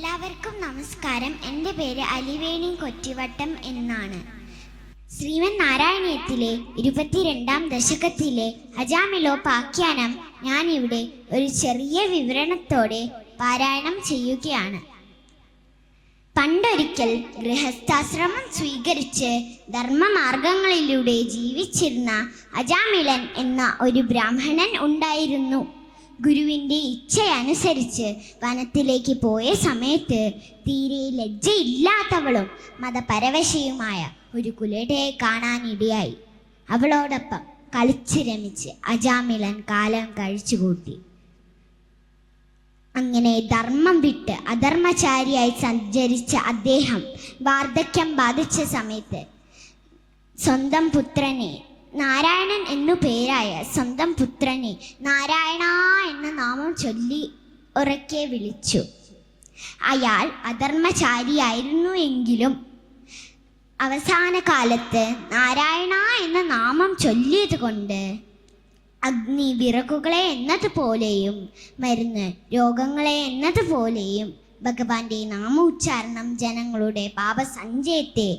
എല്ലാവർക്കും നമസ്കാരം. എന്റെ പേര് അലിവേണി കൊറ്റിവട്ടം എന്നാണ്. ശ്രീമൻ നാരായണീയത്തിലെ ഇരുപത്തിരണ്ടാം ദശകത്തിലെ അജാമിലോ പാഖ്യാനം ഞാനിവിടെ ഒരു ചെറിയ വിവരണത്തോടെ പാരായണം ചെയ്യുകയാണ്. പണ്ടൊരിക്കൽ ഗൃഹസ്ഥാശ്രമം സ്വീകരിച്ച് ധർമ്മമാർഗങ്ങളിലൂടെ ജീവിച്ചിരുന്ന അജാമിളൻ എന്ന ഒരു ബ്രാഹ്മണൻ ഉണ്ടായിരുന്നു. ഗുരുവിന്റെ ഇച്ഛയനുസരിച്ച് വനത്തിലേക്ക് പോയ സമയത്ത് തീരെ ലജ്ജയില്ലാത്തവളും മതപരവശയുമായ ഒരു കുലടയെ കാണാനിടയായി. അവളോടൊപ്പം കളിച്ച് രമിച്ച് അജാമിലൻ കാലം കഴിച്ചുകൂട്ടി. അങ്ങനെ ധർമ്മം വിട്ട് അധർമ്മചാരിയായി സഞ്ചരിച്ച അദ്ദേഹം വാർദ്ധക്യം ബാധിച്ച സമയത്ത് സ്വന്തം പുത്രനെ നാരായണൻ എന്നു പേരായ സ്വന്തം പുത്രനെ നാരായണ എന്ന നാമം ചൊല്ലി ഉറക്കെ വിളിച്ചു. അയാൾ അധർമ്മചാരിയായിരുന്നു എങ്കിലും അവസാന കാലത്ത് നാരായണ എന്ന നാമം ചൊല്ലിയത് കൊണ്ട് അഗ്നി വിറകുകളെ എന്നതുപോലെയും മരുന്ന് രോഗങ്ങളെ എന്നതുപോലെയും ഭഗവാന്റെ നാമോച്ചാരണം ജനങ്ങളുടെ പാപസഞ്ചയത്തെ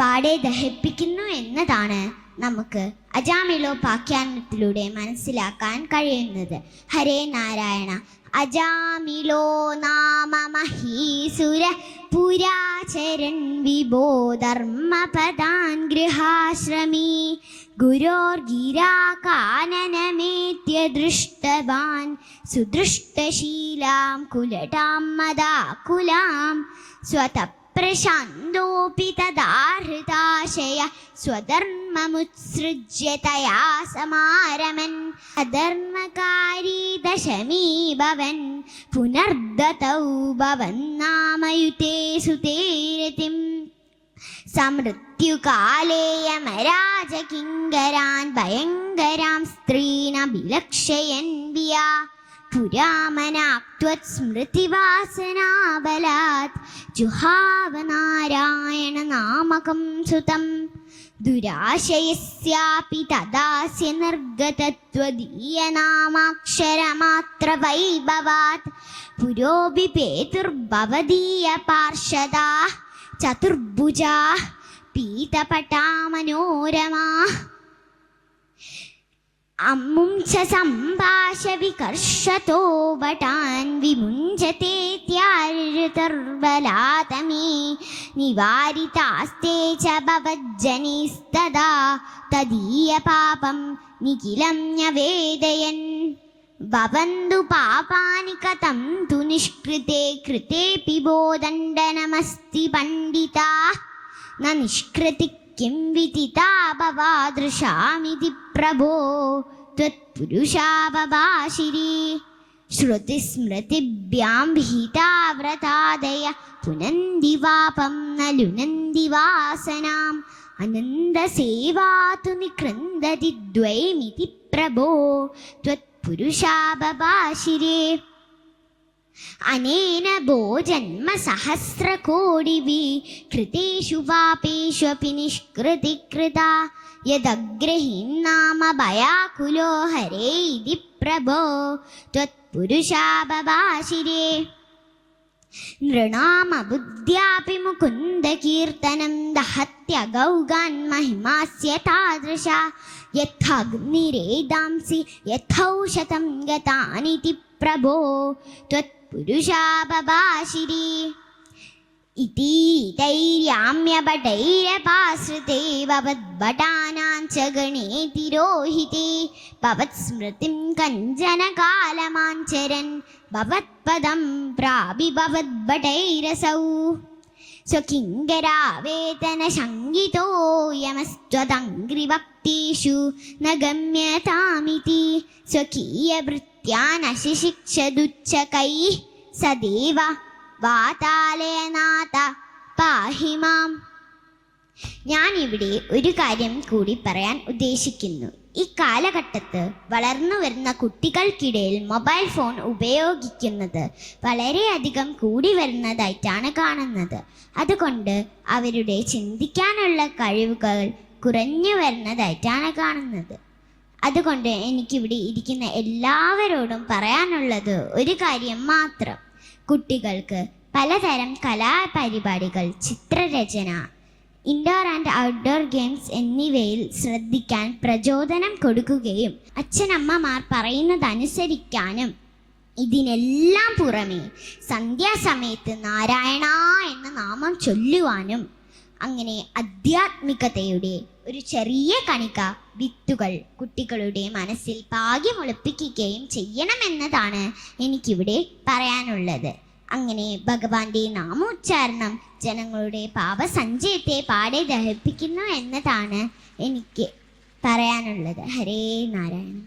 പാടെ ദഹിപ്പിക്കുന്നു എന്നതാണ് നമുക്ക് അജാമിലോ പാഖ്യാനത്തിലൂടെ മനസ്സിലാക്കാൻ കഴിയുന്നത്. ഹരേ നാരായണ അജാമിലോ നാമ മഹീസുര പുരാചരൻ വിഭോ ധർമ്മപദാൻ ഗൃഹാശ്രമീ ഗുരോർഗിരാകാനനമേത്യ ദൃഷ്ടവാൻ സുദൃഷ്ടശീലാം കുലടാം മദാകുലാം സ്വതപ്രശാന്തോപി തദാ ഹൃദാശയ സ്വധർമ്മമുത്സൃജ്യ സമാരമൻ അധർമ്മകാരീ ദശമീ ഭവൻ പുനർദതൗ ഭവന്നാമയുതേ സുതേരതിം സമൃത്യുകാലേയമരാജകിങ്കരാൻ ഭയങ്കരാം സ്ത്രീനഭിലക്ഷയൻ വിയാ പുരാമനാക്ത്വത് സ്മൃതിവാസനാബലാത് ജുഹാവനാരായണ നാമകം സുതം ദുരാശയസ്യാപി തദാസ്യ നിർഗതത്വദീയനാമാക്ഷരമാത്ര വൈഭവാത് പുരോപി പേതുർഭവദീയ പാർഷദാ ചതുർഭുജാ. പീതപട്ടാ മനോരമാ अमुं च सम्भाषविकर्षतो वटान् विमुञ्चतेत्यार्यतर्वलातमे निवारितास्ते च भवज्जनिस्तदा तदीयपापं निखिलं न्यवेदयन्। भवन्तु पापानि कथं तु निष्कृते कृतेऽपि बोदण्डनमस्ति पण्डिताः। न निष्कृति നിഷ്കൃതി കിം വിദിതാ ഭവാദൃശാമിതി പ്രഭോ त्वत्पुरुषावभाषिरे श्रुतिस्मृतिभ्यां भीताव्रतादय पुनन्ति वापं न लुनन्ति वासनाम् अनेन भोजन्मसहस्रकोटिभिः कृतेषु पापेष्वपि निष्कृतिकृता यदग्रहीं नाम भयाकुलो हरे इति प्रभो त्वत्पुरुषाबभाषिरे नृणामबुद्ध्यापि मुकुन्दकीर्तनं दहत्यगौगान् महिमास्य तादृशा यथाग्निरेदांसि यथौशतं गतानिति प्रभो त्वत्पुरुषाबभाषिरे इतीतैर्याम्यभटैरपाश्रिते भवद्भटानां च गणे तिरोहिते भवत्स्मृतिं कञ्चनकालमाञ्चरन् भवत्पदं प्राभिभवद्भटैरसौ स्वकिङ्गरावेतन शङ्गितोऽयमस्त्वदङ्घ्रिभक्तिषु न गम्यतामिति स्वकीयवृत्त्या न शिशिक्षदुच्चकैः सदैव वातालयनाथ पाहि माम् പാഹിമാം ഇവിടെ ഒരു കാര്യം കൂടി പറയാൻ ഉദ്ദേശിക്കുന്നു. ഈ കാലഘട്ടത്ത് വളർന്നു വരുന്ന കുട്ടികൾക്കിടയിൽ മൊബൈൽ ഫോൺ ഉപയോഗിക്കുന്നത് വളരെയധികം കൂടി വരുന്നതായിട്ടാണ് കാണുന്നത്. അതുകൊണ്ട് അവരുടെ ചിന്തിക്കാനുള്ള കഴിവുകൾ കുറഞ്ഞു വരുന്നതായിട്ടാണ് കാണുന്നത്. അതുകൊണ്ട് എനിക്കിവിടെ ഇരിക്കുന്ന എല്ലാവരോടും പറയാനുള്ളത് ഒരു കാര്യം മാത്രം. കുട്ടികൾക്ക് പലതരം കലാപരിപാടികൾ ചിത്രരചന ഇൻഡോർ ആൻഡ് ഔട്ട്ഡോർ ഗെയിംസ് എന്നിവയിൽ ശ്രദ്ധിക്കാൻ പ്രചോദനം കൊടുക്കുകയും അച്ഛനമ്മമാർ പറയുന്നത് അനുസരിക്കാനും ഇതിനെല്ലാം പുറമെ സന്ധ്യാസമയത്ത് നാരായണ എന്ന നാമം ചൊല്ലുവാനും അങ്ങനെ ആധ്യാത്മികതയുടെ ഒരു ചെറിയ കണിക വിത്തുകൾ കുട്ടികളുടെ മനസ്സിൽ പാകി ചെയ്യണമെന്നതാണ് എനിക്കിവിടെ പറയാനുള്ളത്. അങ്ങനെ ഭഗവാന്റെ നാമോച്ചാരണം ജനങ്ങളുടെ പാപസഞ്ചയത്തെ പാടെ ദഹിപ്പിക്കുന്നു എന്നതാണ് എനിക്ക് പറയാനുള്ളത്. ഹരേ നാരായണ